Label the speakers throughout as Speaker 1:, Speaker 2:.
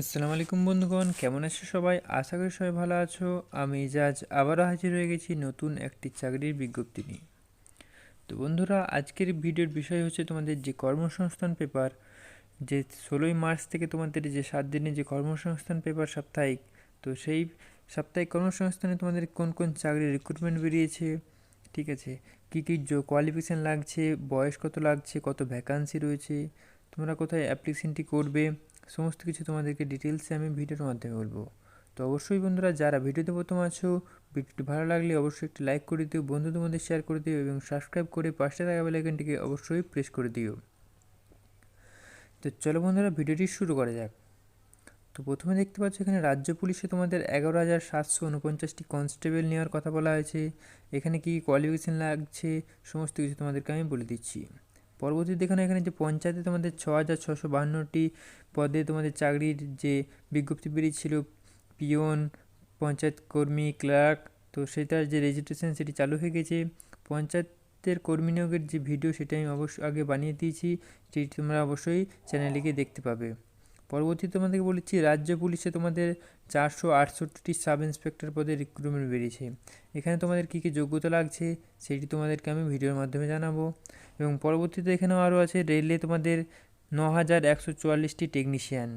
Speaker 1: আসসালামু আলাইকুম বন্ধুগণ, কেমন আছো সবাই? আশা করি সবাই ভালো আছো। আমি জাজ আবারও হাজির হয়ে গেছি নতুন একটি চাকরির বিজ্ঞপ্তি নিয়ে। তো বন্ধুরা, আজকের ভিডিওর বিষয় হচ্ছে তোমাদের যে কর্মসংস্থান পেপার, যে ষোলোই মার্চ থেকে তোমাদের যে সাত দিনের যে কর্মসংস্থান পেপার সাপ্তাহিক, তো সেই সাপ্তাহিক কর্মসংস্থানে তোমাদের কোন কোন চাকরির রিক্রুটমেন্ট বেরিয়েছে, ঠিক আছে? কী কী কোয়ালিফিকেশান লাগছে, বয়স কত লাগছে, কত ভ্যাকান্সি রয়েছে, তোমরা কোথায় অ্যাপ্লিকেশনটি করবে সমস্ত কিছু তোমাদেরকে ডিটেলসে আমি ভিডিওর মাধ্যমে বলব। তো অবশ্যই বন্ধুরা, যারা ভিডিওতে প্রথম আছো ভিডিওটি ভালো লাগলে অবশ্যই একটি লাইক করে দিও, বন্ধুদের মধ্যে শেয়ার করে দিও এবং সাবস্ক্রাইব করে পাশে থাকা বেলাইকনটিকে অবশ্যই প্রেস করে দিও। তো চলো বন্ধুরা ভিডিওটি শুরু করা যাক। তো প্রথমে দেখতে পাচ্ছ এখানে রাজ্য পুলিশে তোমাদের এগারো হাজার সাতশো উনপঞ্চাশটি কনস্টেবল নেওয়ার কথা বলা হয়েছে। এখানে কি কোয়ালিফিকেশান লাগছে, সমস্ত কিছু তোমাদেরকে আমি বলে দিচ্ছি। পরবর্তীতে দেখুন, এখানে যে পঞ্চায়েতে তোমাদের ছ হাজার ছশো বাহান্নটি পদে তোমাদের চাকরির যে বিজ্ঞপ্তি বেরিয়েছিল পিয়ন পঞ্চায়েত কর্মী, ক্লার্ক, তো সেটার যে রেজিস্ট্রেশন সেটি চালু হয়ে গেছে। পঞ্চায়েতের কর্মী নিয়োগের যে ভিডিও সেটা আমি অবশ্যই আগে বানিয়ে দিয়েছি, সেটি তোমরা অবশ্যই চ্যানেলে গিয়ে দেখতে পাবে। পরবর্তীতে তোমাদেরকে বলেছি, রাজ্য পুলিশে তোমাদের চারশো আটষট্টিটি সাব ইন্সপেক্টর পদে রিক্রুটমেন্ট বেরিয়েছে এখানে তোমাদের কী কী যোগ্যতা লাগছে, সেটি তোমাদেরকে আমি ভিডিওর মাধ্যমে জানাব। এবং পরবর্তীতে এখানেও আরও আছে, রেলে তোমাদের ন হাজার একশো চুয়াল্লিশটি টেকনিশিয়ান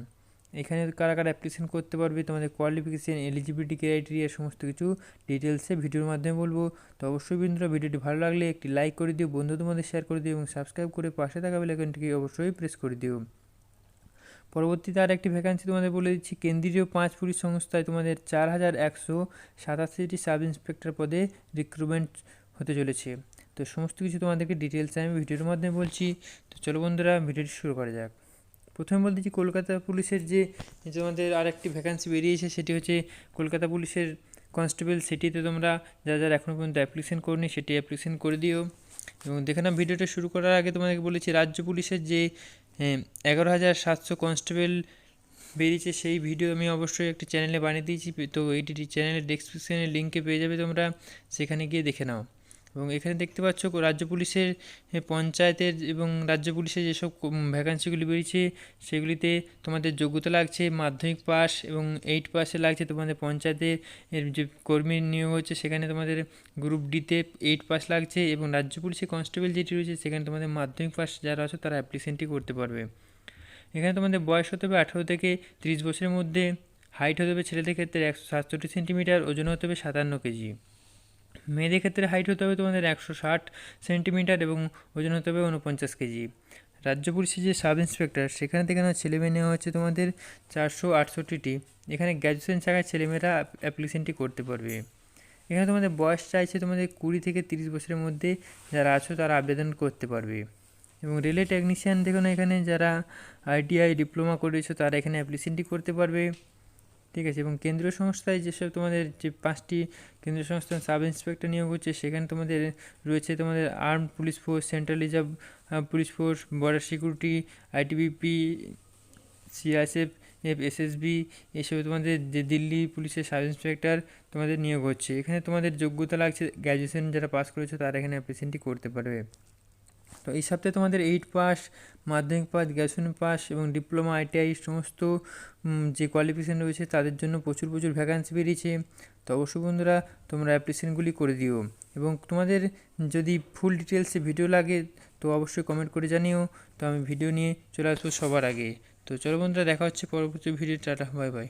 Speaker 1: এখানে কারা কারা অ্যাপ্লিকেশন করতে পারবে, তোমাদের কোয়ালিফিকেশান এলিজিবিলিটি ক্রাইটেরিয়া সমস্ত কিছু ডিটেলসে ভিডিওর মাধ্যমে বলব। তো অবশ্যই বন্ধুরা, ভিডিওটি ভালো লাগলে একটি লাইক করে দিও বন্ধু তোমাদের শেয়ার করে দিও এবং সাবস্ক্রাইব করে পাশে থাকা বেলাইকনটিকে অবশ্যই প্রেস করে দিও। পরবর্তীতে আর একটি ভ্যাকান্সি তোমাদের বলে দিচ্ছি। কেন্দ্রীয় পাঁচ পুলিশ সংস্থায় তোমাদের চার হাজার একশো সাতাশিটি সাব ইন্সপেক্টর পদে রিক্রুটমেন্ট হতে চলেছে। তো সমস্ত কিছু তোমাদেরকে ডিটেলসে আমি ভিডিওর মাধ্যমে বলছি। তো চলো বন্ধুরা ভিডিওটি শুরু করা যাক। প্রথমে বলতে দিচ্ছি কলকাতা পুলিশের যে তোমাদের আর একটি ভ্যাকান্সি বেরিয়েছে, সেটি হচ্ছে কলকাতা পুলিশের কনস্টেবল সেটিতে তোমরা যা যারা এখনও পর্যন্ত অ্যাপ্লিকেশন করনি, সেটি অ্যাপ্লিকেশন করে দিও। এবং দেখে না ভিডিওটা শুরু করার আগে তোমাদেরকে বলেছি, রাজ্য পুলিশের যে এগারো হাজার সাতশো কনস্টেবল বেরিয়েছে, সেই ভিডিও আমি অবশ্যই একটি চ্যানেলে বানিয়ে দিয়েছি, তো এইটি চ্যানেলের ডেসক্রিপশানে লিঙ্কে পেয়ে যাবে তোমরা, সেখানে গিয়ে দেখে নাও। এবং এখানে দেখতে পাচ্ছ রাজ্য পুলিশের পঞ্চায়েতের এবং রাজ্য পুলিশের যেসব ভ্যাকান্সিগুলি বেরিয়েছে, সেগুলিতে তোমাদের যোগ্যতা লাগছে মাধ্যমিক পাস এবং এইট পাসে লাগছে তোমাদের পঞ্চায়েতের যে কর্মী নিয়োগ হচ্ছে সেখানে তোমাদের গ্রুপ ডিতে এইট পাস লাগছে এবং রাজ্য পুলিশের কনস্টেবল যেটি রয়েছে সেখানে তোমাদের মাধ্যমিক পাস যারা আছে তারা অ্যাপ্লিকেশনটি করতে পারবে। এখানে তোমাদের বয়স হতে হবে আঠেরো থেকে তিরিশ বছরের মধ্যে হাইট হতে হবে ছেলেদের ক্ষেত্রে একশো সাতষট্টি সেন্টিমিটার, ওজন হতে হবে সাতান্ন কেজি। মেয়েদের ক্ষেত্রে হাইট হতে হবে তোমাদের একশো ষাট সেন্টিমিটার এবং ওজন হতে হবে উনপঞ্চাশ কেজি। রাজ্য পুলিশের যে সাব ইন্সপেক্টর সেখানে থেকে না ছেলেমেয়ে নেওয়া হচ্ছে তোমাদের চারশো আটষট্টিটি। এখানে গ্র্যাজুয়েশন ছাড়াই ছেলেমেয়েরা অ্যাপ্লিকেশনটি করতে পারবে। এখানে তোমাদের বয়স চাইছে তোমাদের কুড়ি থেকে তিরিশ বছরের মধ্যে যারা আছো তারা আবেদন করতে পারবে। এবং রেলে টেকনিশিয়ান দেখুন এখানে যারা আইটিআই ডিপ্লোমা করেছ তারা এখানে অ্যাপ্লিকেশনটি করতে পারবে। ঠিক আছে, এবং কেন্দ্রীয় সংস্থায় যেসব তোমাদের যে পাঁচটি কেন্দ্রীয় সংস্থার সাব ইন্সপেক্টর নিয়োগ হচ্ছে, সেখানে তোমাদের রয়েছে তোমাদের arm police force, central reserve police force, border security, ITBP, CISF, F, SSB, এসব তোমাদের যে দিল্লি পুলিশের সাব ইন্সপেক্টর তোমাদের নিয়োগ হচ্ছে। এখানে তোমাদের যোগ্যতা লাগছে, গ্র্যাজুয়েশন যারা পাস করেছ তারা এখানে অ্যাপ্লিকেশনটি করতে পারবে। তো এই সপ্তাহে তোমাদের eight pass Madhyamik pass graduation pass এবং ডিপ্লোমা আইটিআই সমস্ত যে কোয়ালিফিকেশান রয়েছে তাদের জন্য প্রচুর প্রচুর ভ্যাকান্সি বেরিয়েছে। তো অবশ্যই বন্ধুরা তোমরা অ্যাপ্লিকেশানগুলি করে দিও। এবং তোমাদের যদি ফুল ডিটেলসে ভিডিও লাগে তো অবশ্যই কমেন্ট করে জানিও। তো আমি ভিডিও নিয়ে চলে আসব সবার আগে। তো চলো বন্ধুরা দেখা হচ্ছে পরবর্তী ভিডিও টাটা বাই বাই